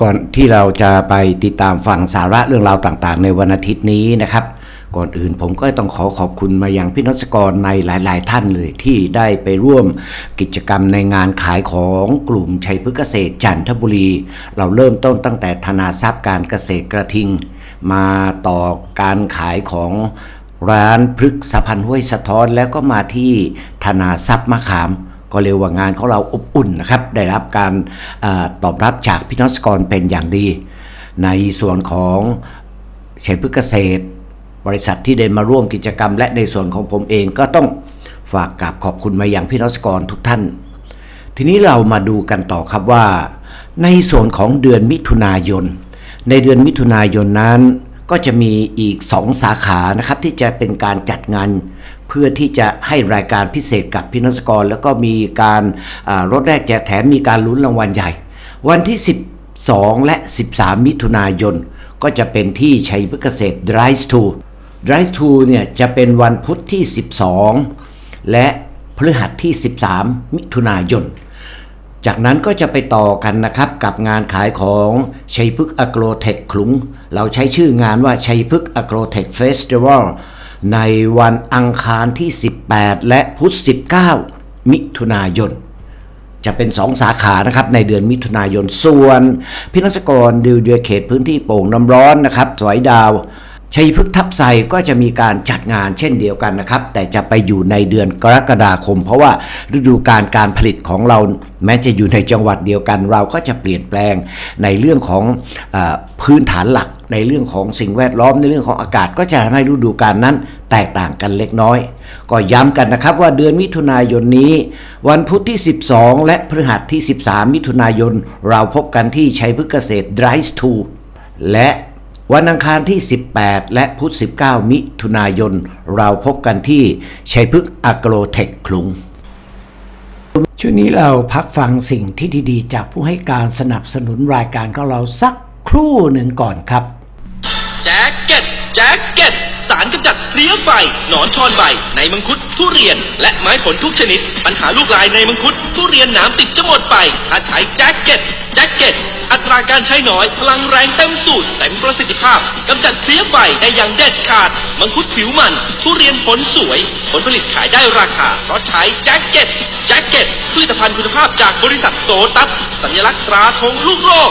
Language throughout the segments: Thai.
ก่อนที่เราจะไปติดตามฟังสาระเรื่องราวต่างๆ ในวันอาทิตย์นี้นะครับ ก่อนอื่นผมก็ต้องขอขอบคุณมายังพี่นศกรในหลาย ๆ ท่านเลยที่ได้ไปร่วมกิจกรรมในงานขายของกลุ่มชัยพฤกษเกษตรจันทบุรี เราเริ่มต้นตั้งแต่ธนาทรัพย์การเกษตรกระทิง มาต่อการขายของร้านพฤกษพันธ์ห้วยสะท้อนแล้วก็มาที่ธนาทรัพย์มะขาม ก็เรียกว่างานของเราอบอุ่นนะครับ ได้รับการอตอบรับจากพี่น้องสกรเป็นอย่างดี ในส่วนของชัยพฤกเกษตร บริษัทที่ได้มาร่วมกิจกรรม และในส่วนของผมเองก็ต้องฝากกราบขอบคุณมาอยังพี่น้องสกรทุกท่าน ทีนี้เรามาดูกันต่อครับว่า ในส่วนของเดือนมิถุนายน ในเดือนมิถุนายนนั้นก็จะมีอีก 2 สาขานะครับที่จะเป็นการจัดงาน เพื่อที่จะให้รายการพิเศษกับพี่นสกร แล้วก็มีการรถแรกแจกแถมมีการลุ้นรางวัลใหญ่ วันที่ 12 และ 13 มิถุนายน ก็จะเป็นที่ชัยพฤกษเกษตร Drive to Drive to เนี่ยจะเป็นวันพุธที่ 12 และพฤหัสที่ 13 มิถุนายน จากนั้นก็จะไปต่อกันนะครับกับงานขายของชัยพฤกษ์อโกรเทคขลุง เราใช้ชื่องานว่าชัยพฤกษ์อโกรเทคเฟสติวัล ในวันอังคารที่ 18 และพุธ19 มิถุนายน จะเป็น 2 สาขานะครับในเดือนมิถุนายนส่วน พินักกรดิวเดือเขตพื้นที่โป่งน้ำร้อนนะครับสวยดาว ชัยพฤกษ์ทับไซก็จะมีการจัดงานเช่นเดียวกันนะครับ แต่จะไปอยู่ในเดือนกรกฎาคม เพราะว่าฤดูการการผลิตของเราแม้จะอยู่ในจังหวัดเดียวกัน เราก็จะเปลี่ยนแปลงในเรื่องของอพื้นฐานหลัก ในเรื่องของสิ่งแวดล้อมในเรื่องของอากาศ ก็จะทำให้ฤดูการนั้นแตกต่างกันเล็กน้อย ก็ย้ำกันนะครับว่าเดือนมิถุนายนนี้ วันพุธที่ 12 และพฤหัสที่ 13 มิถุนายน เราพบกันที่ชัยพฤกษเกษตร Drive to และ วันอังคารที่ 18 และพุธ19 มิถุนายน เราพบกันที่ชัยพฤกษ์อ r o เทคคลุงช่วงนี้เราพักฟังสิ่งที่ดีๆ จากผู้ให้การสนับสนุนรายการของเราสักครู่หนึ่งก่อนครับ แจ็คเก็ตแจ็คเก็ตสารกำจัดเพลี้ยไฟหนอนชอนใบ ในมังคุดทุเรียน และไม้ผลทุกชนิด ปัญหาลูกลายในมังคุดทุเรียนหนามติดจะหมดไป ถ้าใช้แจ็คเก็ตแจ็คเก็ต ตราการใช้น้อย พลังแรงเต็มสูตรเต็มประสิทธิภาพกำจัดเพลี้ยไฟได้อย่างเด็ดขาด มังคุดผิวมัน ทุเรียนผลสวย ผลผลิตขายได้ราคา เพราะใช้แจ็คเก็ตแจ็คเก็ตผลิตภัณฑ์คุณภาพจากบริษัทโซตัสสัญลักษณ์ตราธงลูกโลก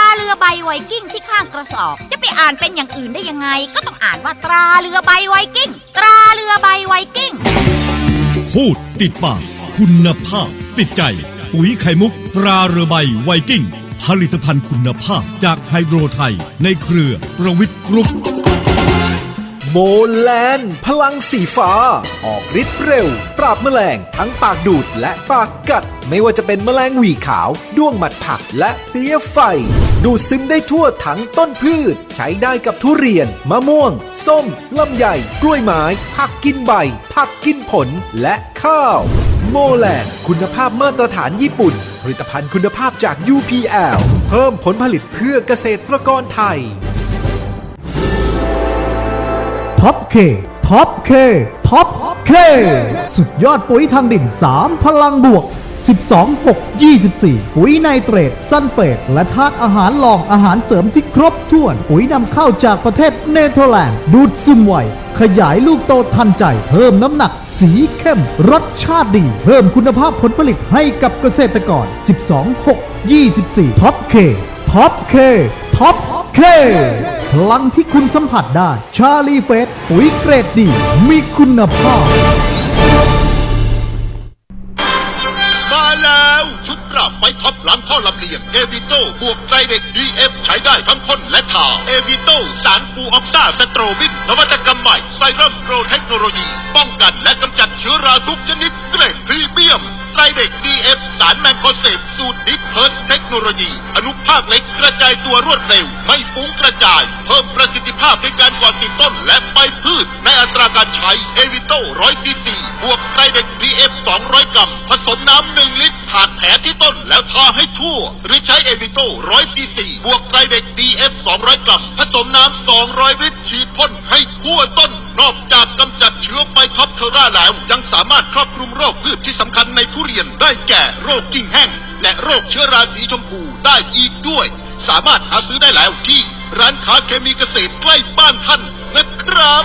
า เรือใบไวกิ้งที่ข้างกระสอบ จะไปอ่านเป็นอย่างอื่นได้ยังไง ก็ต้องอ่านว่าตราเรือใบไวกิ้ง ตราเรือใบไวกิ้ง พูดติดปาก คุณภาพ ติดใจ ปุ๋ยไข่มุก ตราเรือใบไวกิ้ง ผลิตภัณฑ์คุณภาพจากไฮโดรไทย ในเครือประวิทย์กรุ๊ปโมแลนพลังสีฟ้า ออกฤทธิ์เร็ว ปราบแมลงทั้งปากดูดและปากกัด ไม่ว่าจะเป็นแมลงหวีขาว ด้วงหมัดผักและเพลี้ยไฟ ดูดซึมได้ทั่วทั้งต้นพืช ใช้ได้กับทุเรียน มะม่วง ส้มลำไย กล้วยไม้ ผักกินใบ ผักกินผลและข้าว โมแลนคุณภาพมาตรฐานญี่ปุ่น ผลิตภัณฑ์คุณภาพจาก UPL เพิ่มผลผลิตเพื่อเกษตรกรไทยท็อปเคท็อปเคท็อปเคสุดยอดปุ๋ยทางดิน 3 พลังบวก 12 6 24 ปุ๋ยไนเตรตซัลเฟตและธาตุอาหารหลองอาหารเสริมที่ครบถ้วน ปุ๋ยนำเข้าจากประเทศเนเธอร์แลนด์ ดูดซึมไวขยายลูกโตทันใจ เพิ่มน้ำหนัก สีเข้ม รสชาติดี เพิ่มคุณภาพผลผลิตให้กับเกษตรกร 12 6 24 ท็อปเคท็อปเคท็อปเคพลังที่คุณสัมผัสได้ ชาลีเฟสปุ๋ยเกรดดี มีคุณภาพ ท็อปหลังท่อลำเลียงเอวิโต้บวกไตรเด็กดีเอฟใช้ได้ทั้งพ่นและทาเอวิโต้สารฟูออกซ่าสโตรบินนวัตกรรมใหม่ไซรัมโปรเทคโนโลยี ป้องกันและกำจัดเชื้อราทุกชนิดเกรดพรีเมียมไตรไรเด็ก DF สารแมงโคเซฟสูตรดิฟเพิร์สเทคโนโลยี อนุภาคเล็กกระจายตัวรวดเร็ว ไม่ฟุ้งกระจาย เพิ่มประสิทธิภาพในการกว่าติดต้นและใบพืช ในอัตราการใช้เอวิโต้100ซีซีบวกไตรเด็ก DF 200กรัมผสมน้ำ1ลิตรผ่านแผลที่ต้นแล้วทาให้ทั่ว หรือใช้เอวิโต้100ซีซีบวกไตรเด็ก DF 200กรัมผสมน้ำ200ลิตรฉีดพ่นให้ทั่วต้น นอกจากกำจัดเชื้อไบคอปเทอร่าแล้วยังสามารถครอบคลุมโรคพืชที่สำคัญในทุเรียนได้แก่โรคกิ่งแห้ง และโรคเชื้อราสีชมพูได้อีกด้วย สามารถหาซื้อได้แล้วที่ ร้านค้าเคมีเกษตรใกล้บ้านท่านนะครับ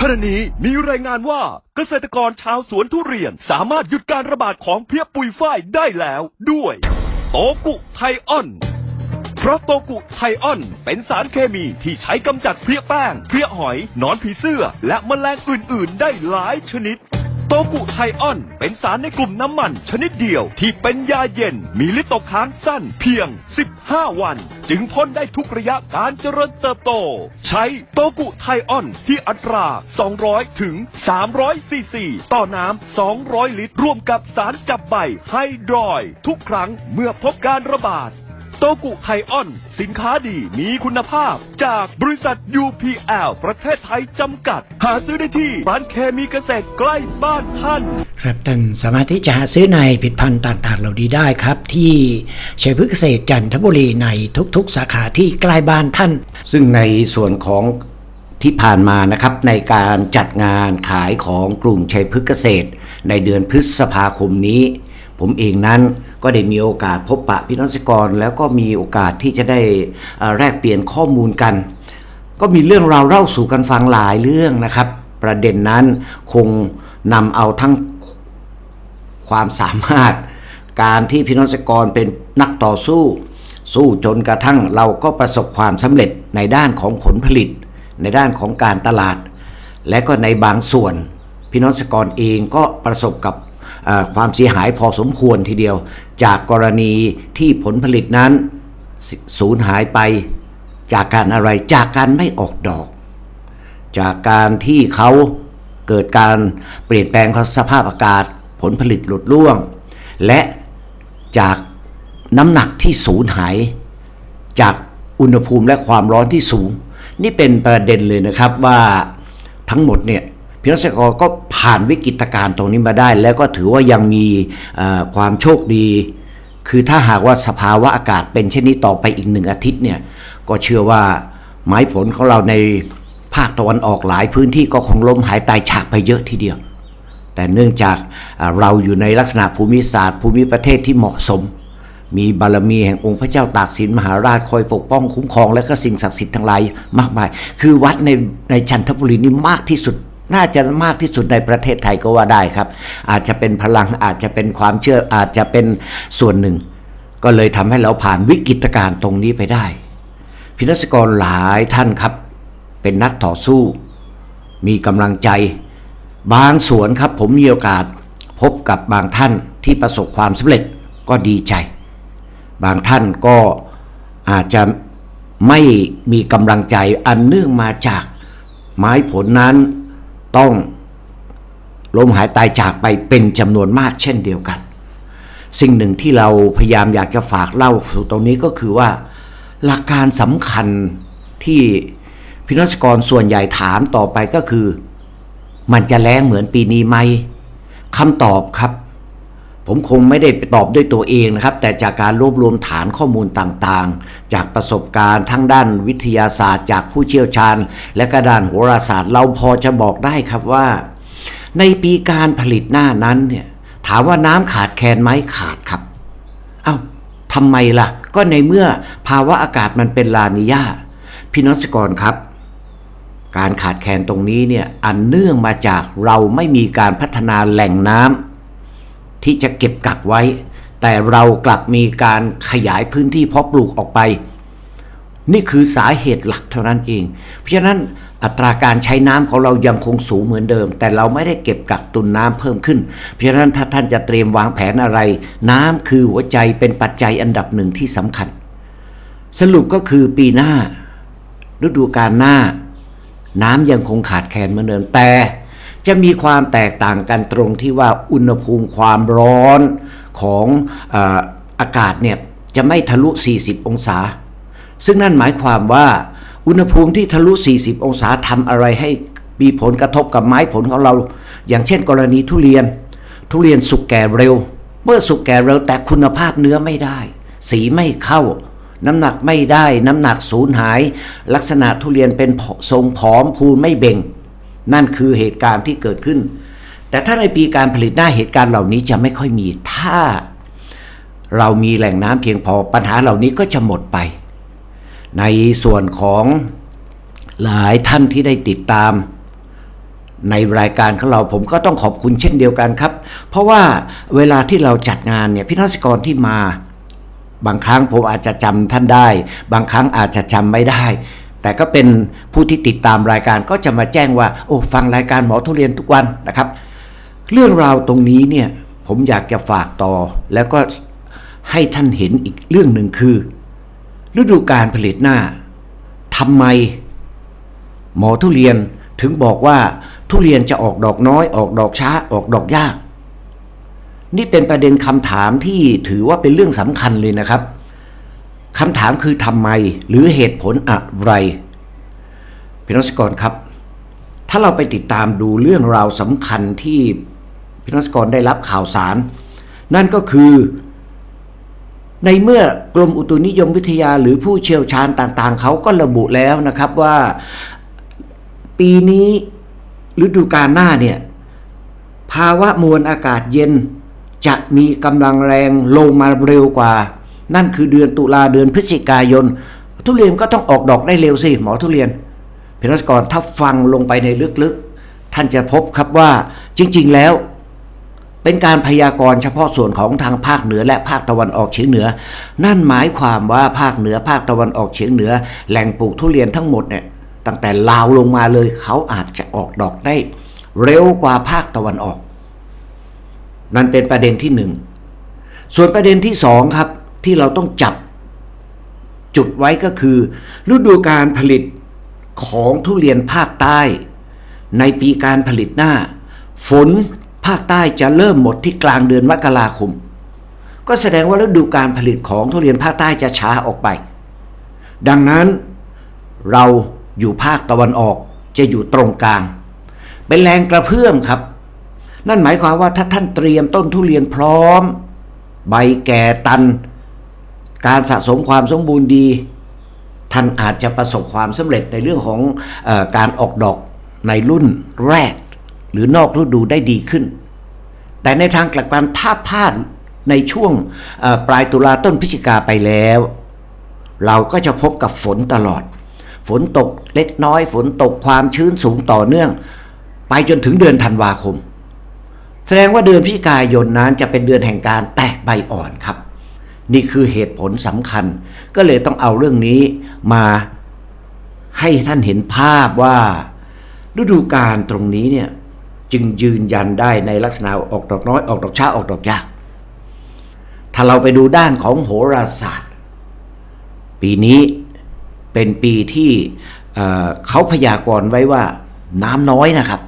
ขณะนี้มีรายงานว่าเกษตรกรชาวสวนทุเรียนสามารถหยุดการระบาดของเพี้ยปุยฝ้ายได้แล้วด้วย โตกุไทออน เพราะโตกุไทออน เป็นสารเคมีที่ใช้กำจัดเพลี้ยแป้ง เพลี้ยหอย หนอนผีเสื้อ และแมลงอื่น ๆ ได้หลายชนิดโตกุไทออน เป็นสารในกลุ่มน้ำมันชนิดเดียวที่เป็นยาเย็น มีฤทธิ์ตกค้างสั้นเพียง 15 วัน จึงพ่นได้ทุกระยะการเจริญเติบโต ใช้โตกุไทออนที่อัตรา 200 ถึง 300 ซีซี ต่อน้ำ 200 ลิตร ร่วมกับสารจับใบไฮดรอย ทุกครั้งเมื่อพบการระบาด โตกุไทออน สินค้าดีมีคุณภาพ จากบริษัท UPL ประเทศไทยจำกัด หาซื้อได้ที่ร้านเคมีเกษตรใกล้บ้านท่าน ครับท่านสามารถที่จะหาซื้อในผลิตภัณฑ์ต่างๆ เหล่านี้ได้ครับ ที่ชัยพฤกษ์เกษตรจันทบุรีในทุกๆ สาขาที่ใกล้บ้านท่าน ซึ่งในส่วนของที่ผ่านมานะครับในการจัดงานขายของกลุ่มชัยพฤกษ์เกษตร ในเดือนพฤษภาคมนี้ ผมเองนั้น ก็ได้มีโอกาสพบปะพี่น้องเกษตรกร แล้วก็มีโอกาสที่จะได้แลกเปลี่ยนข้อมูลกัน ก็มีเรื่องราวเล่าสู่กันฟังหลายเรื่องนะครับ ประเด็นนั้นคงนำเอาทั้งความสามารถ การที่พี่น้องเกษตรกรเป็นนักต่อสู้ สู้จนกระทั่งเราก็ประสบความสำเร็จในด้านของผลผลิต ในด้านของการตลาด และก็ในบางส่วนพี่น้องเกษตรกรเองก็ประสบกับ ความเสียหายพอสมควรทีเดียว จากกรณีที่ผลผลิตนั้นสูญหายไปจากการอะไรจากการไม่ออกดอก จากการที่เขาเกิดการเปลี่ยนแปลงของสภาพอากาศ ผลผลิตหลุดร่วง และจากน้ำหนักที่สูญหาย จากอุณหภูมิและความร้อนที่สูง นี่เป็นประเด็นเลยนะครับว่าทั้งหมดเนี่ย พี่รัศกรก็ผ่านวิกฤตการณ์ตรงนี้มาได้ แล้วก็ถือว่ายังมีความโชคดี คือถ้าหากว่าสภาวะอากาศเป็นเช่นนี้ต่อไปอีกหนึ่งอาทิตย์เนี่ยก็เชื่อว่าไม้ผลของเราในภาคตะวันออกหลายพื้นที่ก็คงล้มหายตายจากไปเยอะทีเดียว แต่เนื่องจากเราอยู่ในลักษณะภูมิศาสตร์ ภูมิประเทศที่เหมาะสม มีบารมีแห่งองค์พระเจ้าตากสินมหาราชคอยปกป้องคุ้มครองและก็สิ่งศักดิ์สิทธิ์ทั้งหลายมากมาย คือวัดในในจันทบุรีนี่มากที่สุด น่าจะมากที่สุดในประเทศไทยก็ว่าได้ครับ อาจจะเป็นพลังอาจจะเป็นความเชื่ออาจจะเป็นส่วนหนึ่ง ก็เลยทำให้เราผ่านวิกฤตการณ์ตรงนี้ไปได้พินักกรหลายท่านครับ เป็นนักต่อสู้ มีกำลังใจ บางส่วนครับผมมีโอกาสพบกับบางท่านที่ประสบความสำเร็จก็ดีใจ บางท่านก็อาจจะไม่มีกำลังใจอันเนื่องมาจากไม้ผลนั้น ต้องล้มหายตายจากไปเป็นจำนวนมากเช่นเดียวกัน สิ่งหนึ่งที่เราพยายามอยากจะฝากเล่าสู่ตรงนี้ก็คือว่า หลักการสำคัญที่พินักกรส่วนใหญ่ถามต่อไปก็คือ มันจะแรงเหมือนปีนี้ไหมคำตอบครับ ผมคงไม่ได้ไปตอบด้วยตัวเองนะครับ แต่จากการรวบรวมฐานข้อมูลต่างๆ จากประสบการณ์ทั้งด้านวิทยาศาสตร์ จากผู้เชี่ยวชาญ และก็ด้านโหราศาสตร์ เราพอจะบอกได้ครับว่า ในปีการผลิตหน้านั้นเนี่ยถามว่าน้ำขาดแคลนไหมขาดครับเอ้าทำไมล่ะ ก็ในเมื่อภาวะอากาศมันเป็นลานิยาพี่น้องสกรครับ การขาดแคลนตรงนี้เนี่ยอันเนื่องมาจากเราไม่มีการพัฒนาแหล่งน้ำ ที่จะเก็บกักไว้ แต่เรากลับมีการขยายพื้นที่เพาะปลูกออกไป นี่คือสาเหตุหลักเท่านั้นเอง เพราะฉะนั้นอัตราการใช้น้ำของเรายังคงสูงเหมือนเดิม แต่เราไม่ได้เก็บกักตุนน้ำเพิ่มขึ้น เพราะฉะนั้นถ้าท่านจะเตรียมวางแผนอะไร น้ำคือหัวใจเป็นปัจจัยอันดับหนึ่งที่สำคัญ สรุปก็คือปีหน้า ฤดูกาลหน้า น้ำยังคงขาดแคลนเหมือนเดิมแต่ จะมีความแตกต่างกันตรงที่ว่าอุณหภูมิความร้อนของออากาศเนี่ยจะไม่ทะลุ 40 องศา ซึ่งนั่นหมายความว่า อุณหภูมิที่ทะลุ 40 องศาทำอะไรให้มีผลกระทบกับไม้ผลของเรา อย่างเช่น กรณีทุเรียน ทุเรียนสุกแก่เร็ว เมื่อสุกแก่เร็วแต่คุณภาพเนื้อไม่ได้ สีไม่เข้า น้ำหนักไม่ได้ น้ำหนักสูญหาย ลักษณะทุเรียนเป็นทรงผอมพูนไม่เบ่ง นั่นคือเหตุการณ์ที่เกิดขึ้น แต่ถ้าในปีการผลิตหน้าเหตุการณ์เหล่านี้จะไม่ค่อยมีถ้า เรามีแหล่งน้ำเพียงพอปัญหาเหล่านี้ก็จะหมดไป ในส่วนของหลายท่านที่ได้ติดตาม ในรายการของเราผมก็ต้องขอบคุณเช่นเดียวกันครับ เพราะว่าเวลาที่เราจัดงานเนี่ยพี่นักกรที่มาบางครั้งผมอาจจะจำท่านได้ บางครั้งอาจจะจำไม่ได้ แต่ก็เป็นผู้ที่ติดตามรายการก็จะมาแจ้งว่า โอ้ฟังรายการหมอทุเรียนทุกวันนะครับ เรื่องราวตรงนี้เนี่ยผมอยากจะฝากต่อ แล้วก็ให้ท่านเห็นอีกเรื่องหนึ่งคือ ฤดูการผลิตหน้าทำไม หมอทุเรียนถึงบอกว่าทุเรียนจะออกดอกน้อย ออกดอกช้า ออกดอกยาก นี่เป็นประเด็นคำถามที่ถือว่าเป็นเรื่องสำคัญเลยนะครับ คำถามคือทำไมหรือเหตุผลอะไรพี่นักสกรครับ ถ้าเราไปติดตามดูเรื่องราวสำคัญที่พี่นักสกรได้รับข่าวสาร นั่นก็คือ ในเมื่อกรมอุตุนิยมวิทยาหรือผู้เชี่ยวชาญต่างๆ เขาก็ระบุแล้วนะครับว่าปีนี้ฤดูกาลหน้าเนี่ยภาวะมวลอากาศเย็นจะมีกำลังแรงลงมาเร็วกว่า นั่นคือเดือนตุลาเดือนพฤศจิกายน ทุเรียนก็ต้องออกดอกได้เร็วสิหมอทุเรียนเพนัสกรถ้าฟังลงไปในลึกๆ ท่านจะพบครับว่าจริงๆแล้ว เป็นการพยากรณ์เฉพาะส่วนของทางภาคเหนือและภาคตะวันออกเฉียงเหนือ นั่นหมายความว่าภาคเหนือภาคตะวันออกเฉียงเหนือ แหล่งปลูกทุเรียนทั้งหมดเนี่ยตั้งแต่ลาวลงมาเลยเขาอาจจะออกดอกได้ เร็วกว่าภาคตะวันออก นั่นเป็นประเด็นที่หนึ่งส่วนประเด็นที่สองครับ ที่เราต้องจับจุดไว้ก็คือ ฤดูการผลิตของทุเรียนภาคใต้ ในปีการผลิตหน้า ฝนภาคใต้จะเริ่มหมดที่กลางเดือนมกราคม ก็แสดงว่าฤดูการผลิตของทุเรียนภาคใต้จะช้าออกไป ดังนั้นเราอยู่ภาคตะวันออกจะอยู่ตรงกลาง เป็นแรงกระเพื่อมครับ นั่นหมายความว่าถ้าท่านเตรียมต้นทุเรียนพร้อม ใบแก่ตัน การสะสมความสมบูรณ์ดี ท่านอาจจะประสบความสำเร็จในเรื่องของอการออกดอกในรุ่นแรก หรือนอกฤดูได้ดีขึ้น แต่ในทางกลับกันถ้าพลาดในช่วงปลายตุลาต้นพฤศจิกาไปแล้ว เราก็จะพบกับฝนตลอด ฝนตกเล็กน้อย ฝนตกความชื้นสูงต่อเนื่อง ไปจนถึงเดือนธันวาคม แสดงว่าเดือนพฤศจิกายนนั้นจะเป็นเดือนแห่งการแตกใบอ่อนครับ นี่คือเหตุผลสำคัญ ก็เลยต้องเอาเรื่องนี้มาให้ท่านเห็นภาพว่า ฤดูกาลตรงนี้เนี่ยจึงยืนยันได้ในลักษณะออกดอกน้อยออกดอกช้าออกดอกยาก ถ้าเราไปดูด้านของโหราศาสตร์ ปีนี้เป็นปีที่เเขาพยากรณ์ไว้ว่าน้ำน้อยนะครับ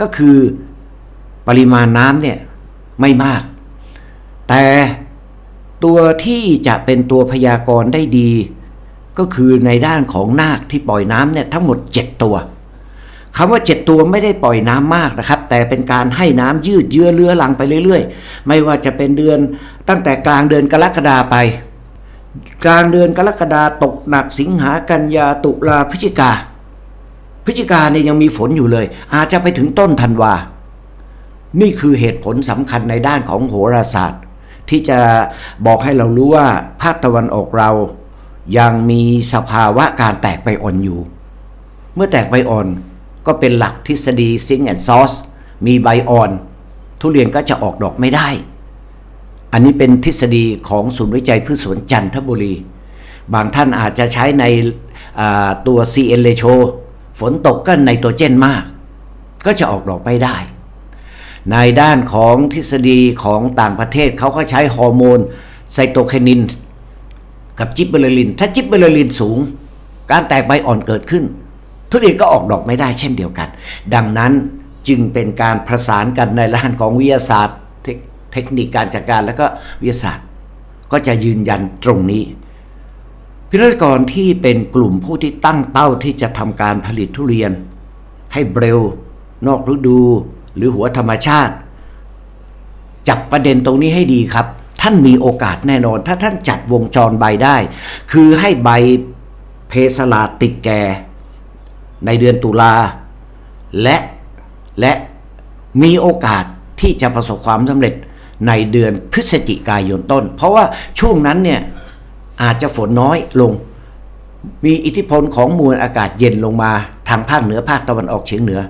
ก็คือปริมาณน้ำเนี่ยไม่มาก แต่ ตัวที่จะเป็นตัวพยากรณ์ได้ดี ก็คือในด้านของนาคที่ปล่อยน้ำเนี่ยทั้งหมด 7 ตัวคำว่า 7 ตัวไม่ได้ปล่อยน้ำมากนะครับ แต่เป็นการให้น้ำยืดเยื้อเลื้อลังไปเรื่อยๆ ไม่ว่าจะเป็นเดือนตั้งแต่กลางเดือนกรกฎาไป กลางเดือนกรกฎาตกหนักสิงหากันยาตุลาพฤศจิกาพฤศจิกาเนี่ยยังมีฝนอยู่เลย อาจจะไปถึงต้นธันวา นี่คือเหตุผลสำคัญในด้านของโหราศาสตร์ ที่จะบอกให้เรารู้ว่าภาคตะวันออกเรายังมีสภาวะการแตกใบอ่อนอยู่ เมื่อแตกใบอ่อนก็เป็นหลักทฤษฎีซิงแอนซอสมีใบอ่อน ทุเรียนก็จะออกดอกไม่ได้ อันนี้เป็นทฤษฎีของศูนย์วิจัยพืชสวนจันทบุรี บางท่านอาจจะใช้ในตัว CN ratio ฝนตกก็ไนโตรเจนมาก ก็จะออกดอกไม่ได้ ในด้านของทฤษฎีของต่างประเทศเขาก็ใช้ฮอร์โมนไซโตไคนิน กับจิบเบอร์ลิน ถ้าจิบเบอร์ลินสูง การแตกใบอ่อนเกิดขึ้น ทุเรียนก็ออกดอกไม่ได้เช่นเดียวกัน ดังนั้นจึงเป็นการประสานกันในด้านของวิทยาศาสตร์ เทคนิคการจัดการแล้วก็วิทยาศาสตร์ ก็จะยืนยันตรงนี้พิธีกรที่เป็นกลุ่มผู้ที่ตั้งเป้าที่จะทำการผลิตทุเรียน ให้เร็วนอกฤดู หรือหัวธรรมชาติ จับประเด็นตรงนี้ให้ดีครับ ท่านมีโอกาสแน่นอน ถ้าท่านจัดวงจรใบได้ คือให้ใบเพสลาติดแก่ ในเดือนตุลา และและมีโอกาสที่จะประสบความสำเร็จในเดือนพฤศจิกายนต้น เพราะว่าช่วงนั้นเนี่ยอาจจะฝนน้อยลง มีอิทธิพลของมวลอากาศเย็นลงมาทางภาคเหนือภาคตะวันออกเฉียงเหนือ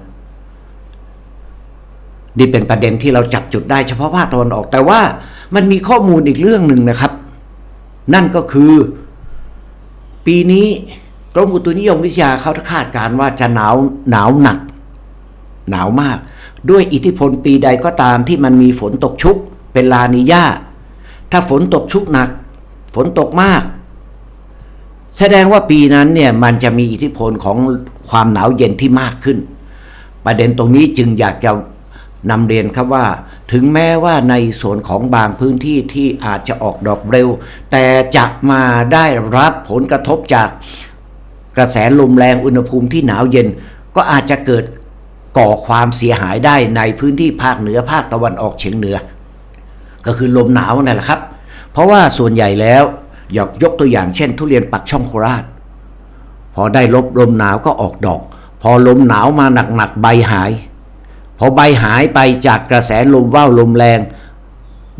นี่เป็นประเด็นที่เราจับจุดได้เฉพาะภาคตะวันออก แต่ว่ามันมีข้อมูลอีกเรื่องหนึ่งนะครับ นั่นก็คือ ปีนี้กรมอุตุนิยมวิทยาเขาคาดการณ์ว่าจะหนาวหนาวหนัก หนาวมาก ด้วยอิทธิพลปีใดก็ตามที่มันมีฝนตกชุก เป็นลานิญาถ้าฝนตกชุกหนัก ฝนตกมาก แสดงว่าปีนั้นเนี่ยมันจะมีอิทธิพลของความหนาวเย็นที่มากขึ้น ประเด็นตรงนี้จึงอยากจะ นำเรียนครับว่า ถึงแม้ว่าในส่วนของบางพื้นที่ที่อาจจะออกดอกเร็ว แต่จะมาได้รับผลกระทบจากกระแสลมแรงอุณหภูมิที่หนาวเย็น ก็อาจจะเกิดก่อความเสียหายได้ในพื้นที่ภาคเหนือภาคตะวันออกเฉียงเหนือ ก็คือลมหนาวนั่นแหละครับ เพราะว่าส่วนใหญ่แล้วอยากยกตัวอย่างเช่น ทุเรียนปักช่องโคราช พอได้ลบลมหนาวก็ออกดอก พอลมหนาวมาหนักๆใบหาย พอใบหายไปจากกระแสลมว่าวลมแรง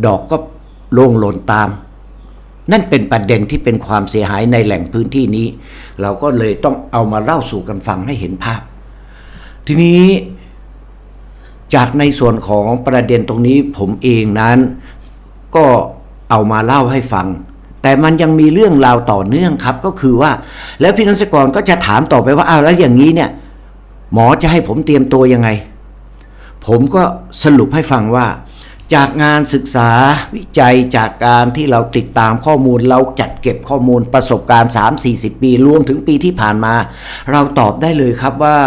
ดอกก็โล่งหล่นตาม นั่นเป็นประเด็นที่เป็นความเสียหายในแหล่งพื้นที่นี้ เราก็เลยต้องเอามาเล่าสู่กันฟังให้เห็นภาพ ทีนี้จากในส่วนของประเด็นตรงนี้ผมเองนั้น ก็เอามาเล่าให้ฟัง แต่มันยังมีเรื่องราวต่อเนื่องครับ ก็คือว่า แล้วพี่นักกรก็จะถามต่อไปว่าอ้าวแล้วอย่างนี้เนี่ย หมอจะให้ผมเตรียมตัวยังไง ผมก็สรุปให้ฟังว่า จากงานศึกษาวิจัยจากการที่เราติดตามข้อมูล เราจัดเก็บข้อมูลประสบการณ์ 3-40 ปีรวมถึงปีที่ผ่านมา เราตอบได้เลยครับว่า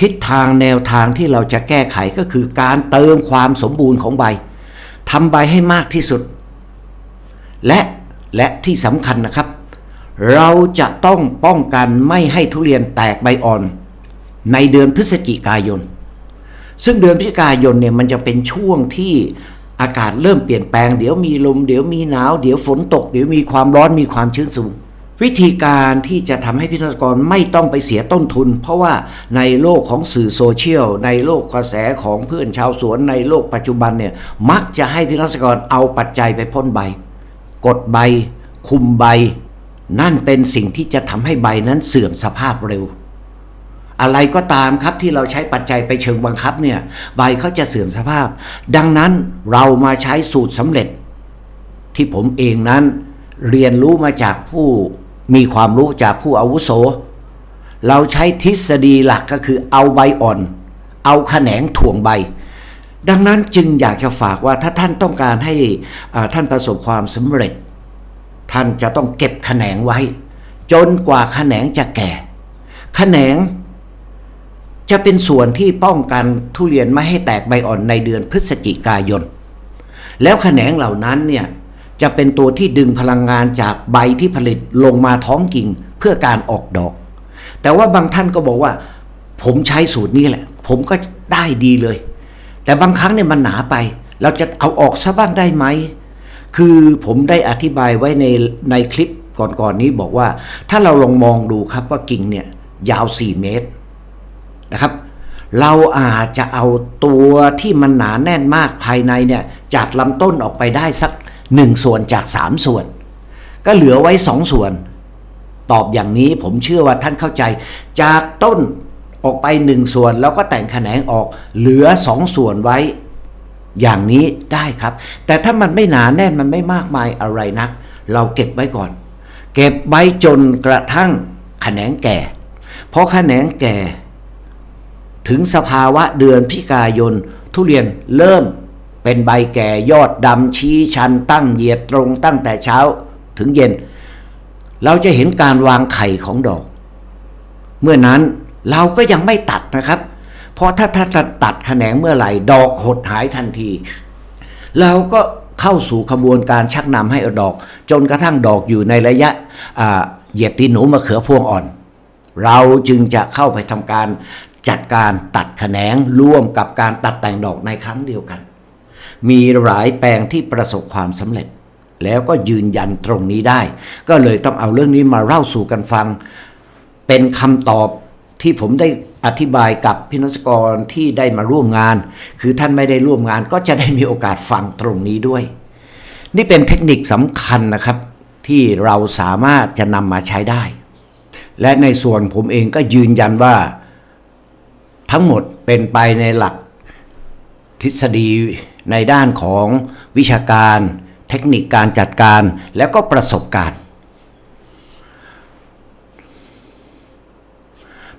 ทิศทางแนวทางที่เราจะแก้ไขก็คือการเติมความสมบูรณ์ของใบทำใบให้มากที่สุด และและที่สำคัญนะครับ เราจะต้องป้องกันไม่ให้ทุเรียนแตกใบอ่อน ในเดือนพฤศจิกายน ซึ่งเดือนพฤศจิกายนเนี่ยมันจะเป็นช่วงที่อากาศเริ่มเปลี่ยนแปลง เดี๋ยวมีลม เดี๋ยวมีหนาว เดี๋ยวฝนตก เดี๋ยวมีความร้อนมีความชื้นสูง วิธีการที่จะทำให้พิธีกรไม่ต้องไปเสียต้นทุน เพราะว่าในโลกของสื่อโซเชียล ในโลกกระแสของเพื่อนชาวสวนในโลกปัจจุบันเนี่ยมักจะให้พิธีกรเอาปัจจัยไปพ่นใบ กดใบ คุมใบ นั่นเป็นสิ่งที่จะทำให้ใบนั้นเสื่อมสภาพเร็ว อะไรก็ตามครับที่เราใช้ปัจจัยไปเชิงบังคับเนี่ยใบเขาจะเสื่อมสภาพ ดังนั้นเรามาใช้สูตรสำเร็จ ที่ผมเองนั้นเรียนรู้มาจากผู้มีความรู้จากผู้อาวุโส เราใช้ทฤษฎีหลักก็คือเอาใบอ่อน เอาแขนงถ่วงใบ ดังนั้นจึงอยากจะฝากว่าถ้าท่านต้องการให้อ่าท่านประสบความสำเร็จ ท่านจะต้องเก็บแขนงไว้ จนกว่าแขนงจะแก่แขนง จะเป็นส่วนที่ป้องกันทุเรียนไม่ให้แตกใบอ่อนในเดือนพฤศจิกายน แล้วแขนงเหล่านั้นเนี่ยจะเป็นตัวที่ดึงพลังงานจากใบที่ผลิตลงมาท้องกิ่งเพื่อการออกดอก แต่ว่าบางท่านก็บอกว่า ผมใช้สูตรนี้แหละ ผมก็ได้ดีเลย แต่บางครั้งเนี่ยมันหนาไป เราจะเอาออกซะบ้างได้ไหม คือผมได้อธิบายไว้ในในคลิปก่อนๆนนี้บอกว่า ถ้าเราลองมองดูครับว่ากิ่งเนี่ยยาว 4 เมตร นะครับ เราอาจจะเอาตัวที่มันหนาแน่นมากภายในเนี่ยจากลำต้นออกไปได้สักหนึ่งส่วนจากสามส่วน ก็เหลือไว้สองส่วน ตอบอย่างนี้ผมเชื่อว่าท่านเข้าใจ จากต้นออกไปหนึ่งส่วนแล้วก็แต่งแขนงออกเหลือสองส่วนไว้อย่างนี้ได้ครับ แต่ถ้ามันไม่หนาแน่นมันไม่มากมายอะไรนัก เราเก็บไว้ก่อน เก็บไว้จนกระทั่งแขนงแก่พอแขนงแก่ ถึงสภาวะเดือนพิกายน ทุเรียนเริ่มเป็นใบแก่ยอดดำชี้ชันตั้งเหยียดตรงตั้งแต่เช้าถึงเย็น เราจะเห็นการวางไข่ของดอก เมื่อนั้นเราก็ยังไม่ตัดนะครับ เพราะถ้าถ้าตัดแขนงเมื่อไหร่ดอกหดหายทันที เราก็เข้าสู่ขบวนการชักนำให้เอดอก จนกระทั่งดอกอยู่ในระยะเหยียดตีนหนูมะเขือพวงอ่อน เราจึงจะเข้าไปทำการ จัดการตัดแขนงร่วมกับการตัดแต่งดอกในครั้งเดียวกัน มีหลายแปลงที่ประสบความสำเร็จ แล้วก็ยืนยันตรงนี้ได้ ก็เลยต้องเอาเรื่องนี้มาเล่าสู่กันฟัง เป็นคำตอบที่ผมได้อธิบายกับพินักกรที่ได้มาร่วมงาน คือท่านไม่ได้ร่วมงานก็จะได้มีโอกาสฟังตรงนี้ด้วย นี่เป็นเทคนิคสำคัญนะครับ ที่เราสามารถจะนำมาใช้ได้ และในส่วนผมเองก็ยืนยันว่า ทั้งหมดเป็นไปในหลักทฤษฎีในด้านของวิชาการ เทคนิคการจัดการแล้วก็ประสบการณ์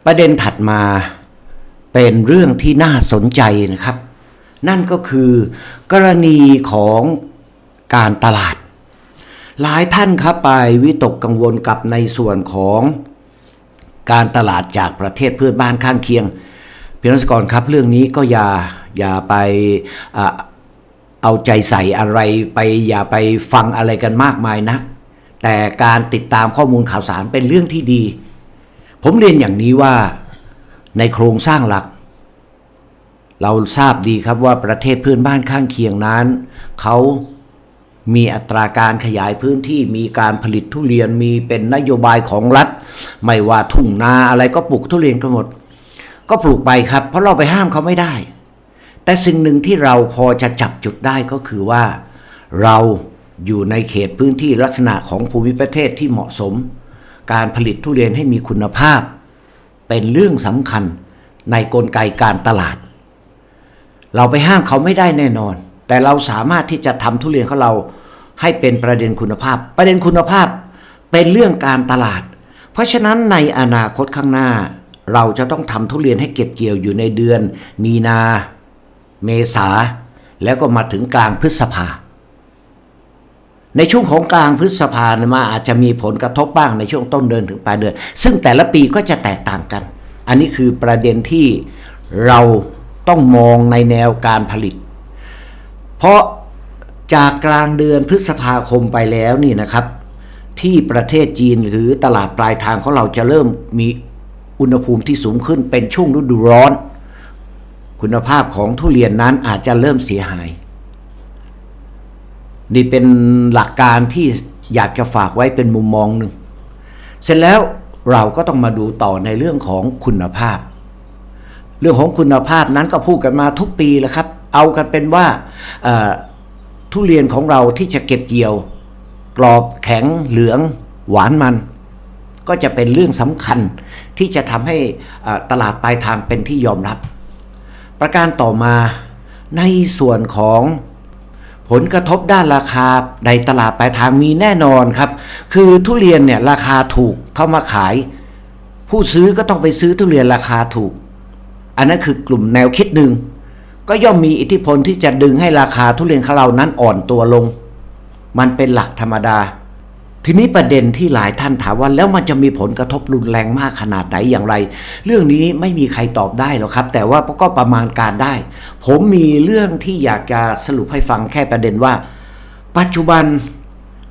ประเด็นถัดมาเป็นเรื่องที่น่าสนใจนะครับ นั่นก็คือกรณีของการตลาด หลายท่านครับไปวิตกกังวลกับในส่วนของการตลาดจากประเทศเพื่อนบ้านข้างเคียง พี่นักกรครับเรื่องนี้ก็อย่าอย่าไปอเอาใจใส่อะไรไปอย่าไปฟังอะไรกันมากมายนะแต่การติดตามข้อมูลข่าวสารเป็นเรื่องที่ดี ผมเรียนอย่างนี้ว่าในโครงสร้างหลัก เราทราบดีครับว่าประเทศเพื่อนบ้านข้างเคียงนั้น เขามีอัตราการขยายพื้นที่มีการผลิตทุเรียนมีเป็นนโยบายของรัฐ ไม่ว่าทุ่งนาอะไรก็ปลูกทุเรียนกันหมด ก็ปลูกไปครับ เพราะเราไปห้ามเขาไม่ได้ แต่สิ่งหนึ่งที่เราพอจะจับจุดได้ก็คือว่า เราอยู่ในเขตพื้นที่ลักษณะของภูมิประเทศที่เหมาะสม การผลิตทุเรียนให้มีคุณภาพ เป็นเรื่องสำคัญในกลไกการตลาด เราไปห้ามเขาไม่ได้แน่นอน แต่เราสามารถที่จะทำทุเรียนของเราให้เป็นประเด็นคุณภาพ ประเด็นคุณภาพเป็นเรื่องการตลาด เพราะฉะนั้นในอนาคตข้างหน้า เราจะต้องทำทุเรียนให้เก็บเกี่ยวอยู่ในเดือน มีนา เมษา แล้วก็มาถึงกลางพฤษภา ในช่วงของกลางพฤษภาเนี่ยมาอาจจะมีผลกระทบบ้างในช่วงต้นเดือนถึงปลายเดือน ซึ่งแต่ละปีก็จะแตกต่างกัน อันนี้คือประเด็นที่เราต้องมองในแนวการผลิต เพราะจากกลางเดือนพฤษภาคมไปแล้วนี่นะครับ ที่ประเทศจีนหรือตลาดปลายทางของเราจะเริ่มมี อุณหภูมิที่สูงขึ้นเป็นช่วงฤดูร้อน คุณภาพของทุเรียนนั้นอาจจะเริ่มเสียหาย นี่เป็นหลักการที่อยากจะฝากไว้เป็นมุมมองหนึ่ง เสร็จแล้วเราก็ต้องมาดูต่อในเรื่องของคุณภาพ เรื่องของคุณภาพนั้นก็พูดกันมาทุกปีแล้วครับ เอากันเป็นว่าทุเรียนของเราที่จะเก็บเกี่ยว กรอบแข็งเหลือง หวานมัน ก็จะเป็นเรื่องสำคัญ ที่จะทำให้ตลาดปลายทางเป็นที่ยอมรับ ประการต่อมาในส่วนของผลกระทบด้านราคาในตลาดปลายทางมีแน่นอนครับ คือทุเรียนเนี่ยราคาถูกเข้ามาขาย ผู้ซื้อก็ต้องไปซื้อทุเรียนราคาถูก อันนั้นคือกลุ่มแนวคิดหนึ่งก็ย่อมมีอิทธิพลที่จะดึงให้ราคาทุเรียนของเรานั้นอ่อนตัวลง มันเป็นหลักธรรมดา ทีนี้ประเด็นที่หลายท่านถามว่าแล้วมันจะมีผลกระทบรุนแรงมากขนาดไหนอย่างไร เรื่องนี้ไม่มีใครตอบได้หรอกครับ แต่ว่าก็ประมาณการได้ ผมมีเรื่องที่อยากจะสรุปให้ฟังแค่ประเด็นว่า ปัจจุบัน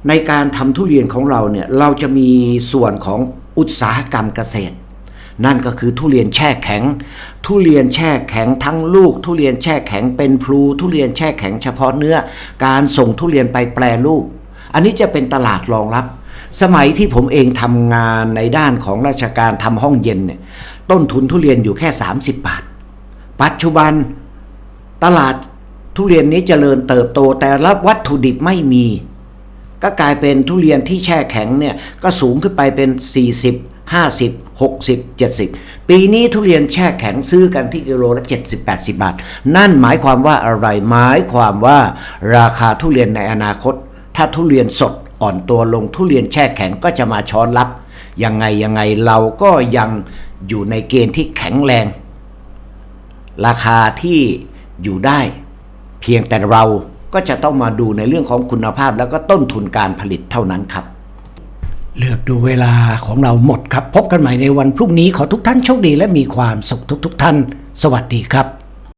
ในการทำทุเรียนของเราเนี่ยเราจะมีส่วนของอุตสาหกรรมเกษตร นั่นก็คือทุเรียนแช่แข็ง ทุเรียนแช่แข็งทั้งลูก ทุเรียนแช่แข็งเป็นพลู ทุเรียนแช่แข็งเฉพาะเนื้อ การส่งทุเรียนไปแปรรูป อันนี้จะเป็นตลาดรองรับ สมัยที่ผมเองทำงานในด้านของราชการทำห้องเย็นเนี่ยต้นทุนทุเรียนอยู่แค่ 30 บาท ปัจจุบันตลาดทุเรียนนี้เจริญเติบโตแต่รับวัตถุดิบไม่มี ก็กลายเป็นทุเรียนที่แช่แข็งเนี่ยก็สูงขึ้นไปเป็น 40 50 60 70 ปีนี้ทุเรียนแช่แข็งซื้อกันที่กิโลละ 70 80 บาท นั่นหมายความว่าอะไรหมายความว่าราคาทุเรียนในอนาคต ถ้าทุเรียนสดอ่อนตัวลงทุเรียนแช่แข็งก็จะมาช้อนรับ ยังไงยังไงเราก็ยังอยู่ในเกณฑ์ที่แข็งแรง ราคาที่อยู่ได้ เพียงแต่เราก็จะต้องมาดูในเรื่องของคุณภาพแล้วก็ต้นทุนการผลิตเท่านั้นครับ เลือกดูเวลาของเราหมดครับ พบกันใหม่ในวันพรุ่งนี้ขอทุกท่านโชคดีและมีความสุขทุกๆท่าน สวัสดีครับ